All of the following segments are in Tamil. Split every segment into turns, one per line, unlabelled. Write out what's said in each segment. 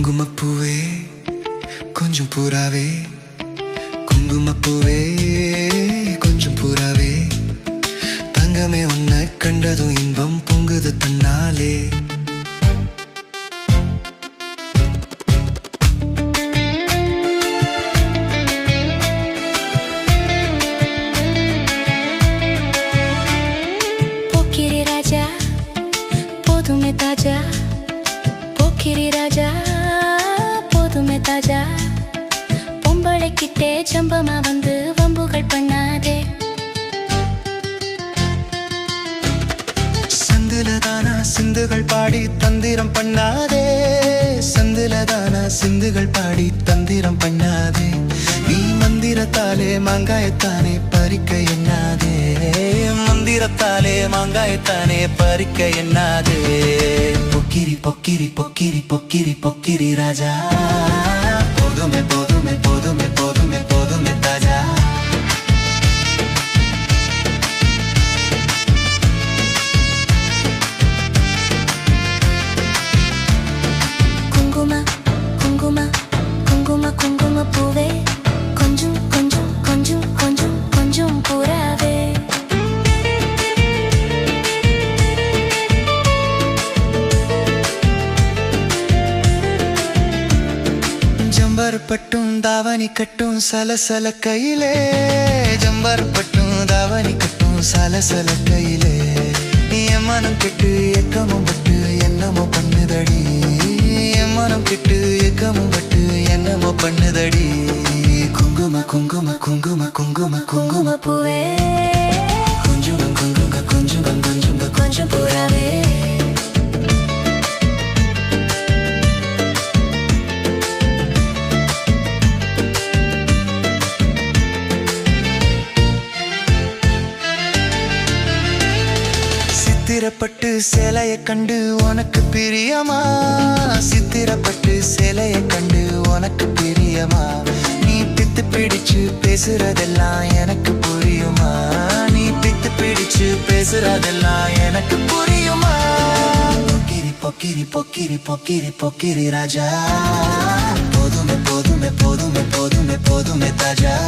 குங்குமப்பூவே கொஞ்சம் பூராவே. குங்குமப்பூவே கொஞ்சம் பூராவே. தங்கமே உன்னை கண்டதும் இன்பம் பொங்குது தன்னாலே.
போக்கிரி போதுமே தாஜா. கிட்டே ஜம்பமா வந்து வம்புகள் பண்ணாதே.
சந்திலதானா சிந்துகள் பாடி தந்திரம் பண்ணாதே. சந்திலதானா சிந்துகள் பாடி தந்திரம் பண்ணாதே. நீ மந்திரத்தாலே மாங்காயத்தானே பறிக்க எண்ணாதே. மந்திரத்தாலே மாங்காயத்தானே பறிக்க எண்ணாதே. பொக்கிரி பொக்கிரி பொக்கிரி பொக்கிரி பொக்கிரி ராஜா. போதுமே போதுமே போதுமே போதுமே ஜம்பர் பட்டும் தாவணி கட்டும் சலசல கையிலே. ஜம்பர் பட்டும் தாவணி கட்டும் சலசல கையிலே. என் மனம் கெட்டு எக்கமும் பட்டு என்னமோ பண்ணுதடி. என் மனம் கெட்டு எக்கமும் பட்டு என்னமோ பண்ணுதடி. குங்கும குங்கும குங்கும குங்கும குங்கும
பூவே.
சித்திரப்பட்டு சிலைய கண்டு உனக்கு பிரியமா? சித்திரப்பட்டு சிலைய கண்டு உனக்கு பிரியமா? நீ பித்து பிடிச்சு பேசுறதெல்லாம் எனக்கு புரியுமா? நீ பித்து பிடிச்சு பேசுறதெல்லாம் எனக்கு புரியுமா? பொக்கிரி பொக்கிரி பொக்கிரி பொக்கிரி பொக்கிரி ராஜா. போதுமே போதுமே போதுமே போதுமே போதுமே தாஜா.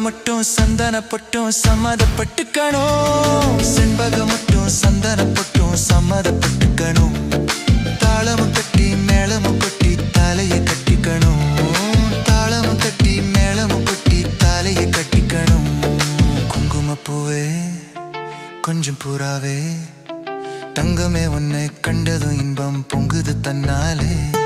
மட்டும் சந்தனப்பட்டும் சம்மதப்பட்டுக்கணும். செண்பக மட்டும் சந்தனப்பட்டும் சம்மதப்பட்டுக்கணும். தாளமும் கட்டி மேளமும் கொட்டி தலையை கட்டிக்கணும். தாளமும் கட்டி மேளமும் கொட்டி தலையை கட்டிக்கணும். குங்குமப்பூவே கொஞ்சம் பூராவே. தங்கமே உன்னை கண்டதும் இன்பம் பொங்குது தன்னாலே.